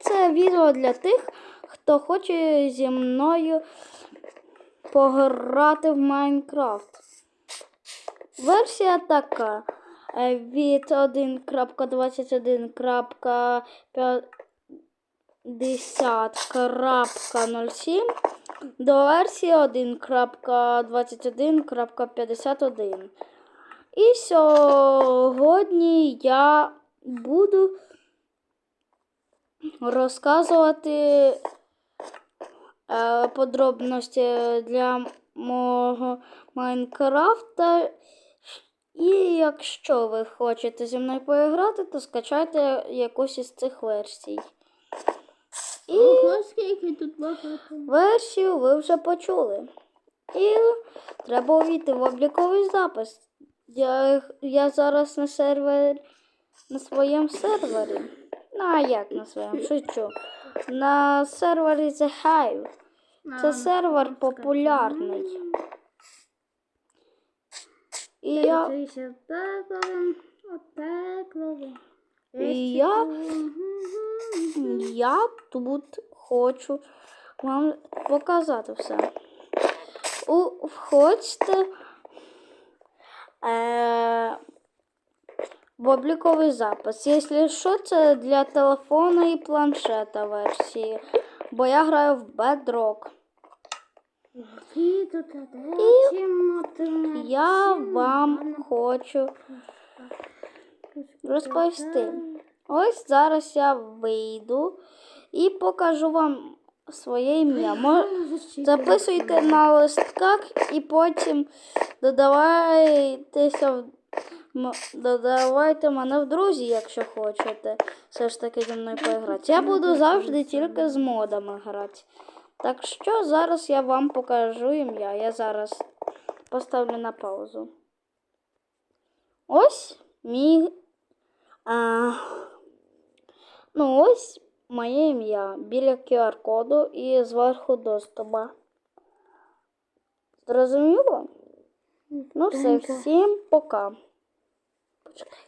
це відео для тих, хто хоче зі мною пограти в Майнкрафт. Версія така. е, Від 1.21.50.07 до версії 1.21.51. І сьогодні я буду розказувати е, подробності для мого Майнкрафта. І якщо ви хочете зі мною поіграти, то скачайте якусь із цих версій. І Ого, скільки тут багато. версію ви вже почули. І треба увійти в обліковий запис. Я, я зараз на сервері на своєму сервері. Ну, а як на своєму? Шучу. На сервері The Hive. Це сервер популярний. І я. І я- я тут хочу вам показати все. У, входьте е, в обліковий запис. Якщо що, це для телефона і планшета версії. Бо я граю в Bedrock. І Я вам хочу розповісти. Ось зараз я вийду і покажу вам своє ім'я. Записуйте на листках і потім додавайтеся в додавайте мене в друзі, якщо хочете. Все ж таки зі мною поіграти. Я буду завжди тільки з модами грати. Так що зараз я вам покажу ім'я. Я зараз поставлю на паузу. Ось мій. А, ну, ось моє ім'я біля QR-коду і зверху доступу. Зрозуміло? Ну все, всім пока. subscribe.